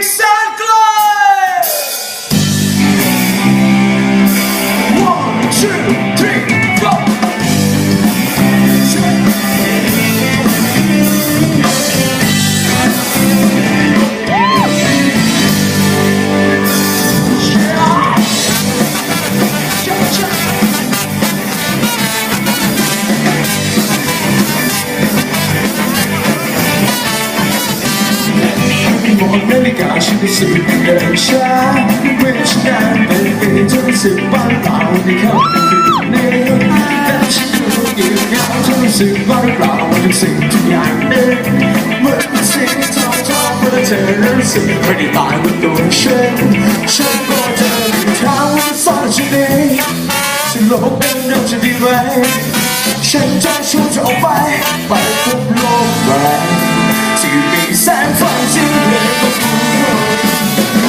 กแกาฉันรู้สึกเดินช้าเวลาฉันนานเป็นปีจะรู้สึกบ้านเปล่าในค่ำคืนนี้และฉันรู้เกี่ยวเงาจะรู้สึกบ้านเปล่าทุกสิ่งทุกอย่างนี้เมื่อเป็นสิ่งที่ทำทำเพื่อเธอรู้สึกไม่ได้ตายบนตัวฉันฉันก็เธออยู่ทางวันสอนฉันเองฉันโลกเป็นเรื่องจะดีไหมฉันจะชวนเธอออกไปไปพบโลกใหม่ ที่มีแสงไฟที่เปลี่ยนประตู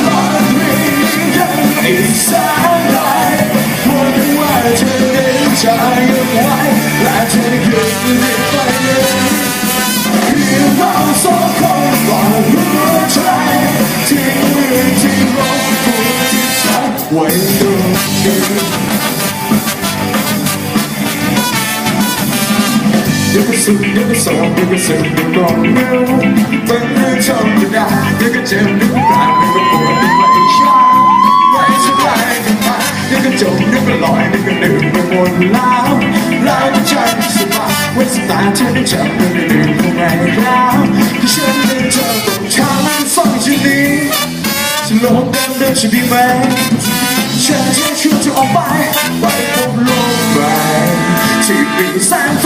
รอดมียังอีกแสนไกลวั เดี๋ยวก็สุดเดี๋ยวก็สองเดี๋ยวก็สึกเดี๋ยวก็เร็วเป็นเรื่องธรรมดาเดี๋ยวก็เจ็บเดี๋ยวก็ปวดเดี๋ยวก็ปวดเดี๋ยวก็อิจฉาไว้สุดท้ายก็มาเดี๋ยวก็จมเดี๋ยวก็ลอยเดี๋ยวก็ดื่มไปหมดแล้วแล้วก็ใจสบายไว้สตาร์ทเธอได้จับเดี๋ยวก็ดื่มเข้าไปแล้วที่ฉันได้เจอตรงทางฟังฉันดีจะลงเดินเดินจะดีไหมฉันจะชวนเธอออกไปไปพบโลกใหม่ที่มีแสงไฟ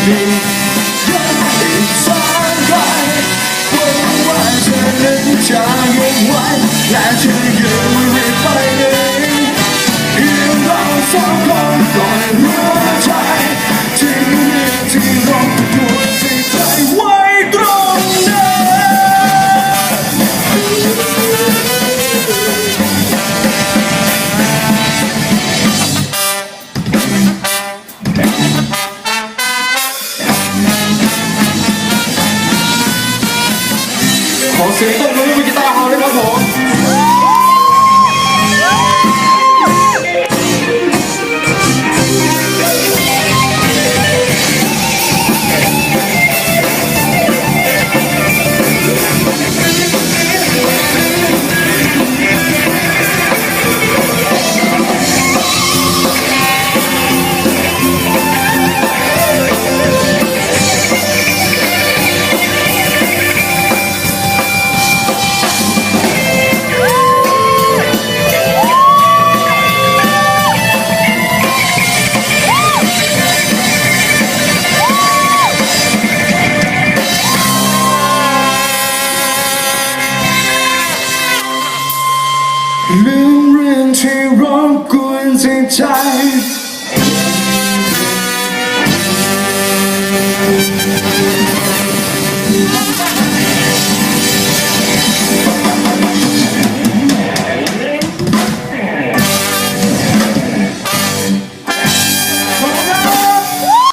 รงนี้ยังอีกแสนไกลห ขอเสียงต้นมือมือกีตาร์เอาเลยครับผม ลืมเรื่องที่ร้องกวนใจใจ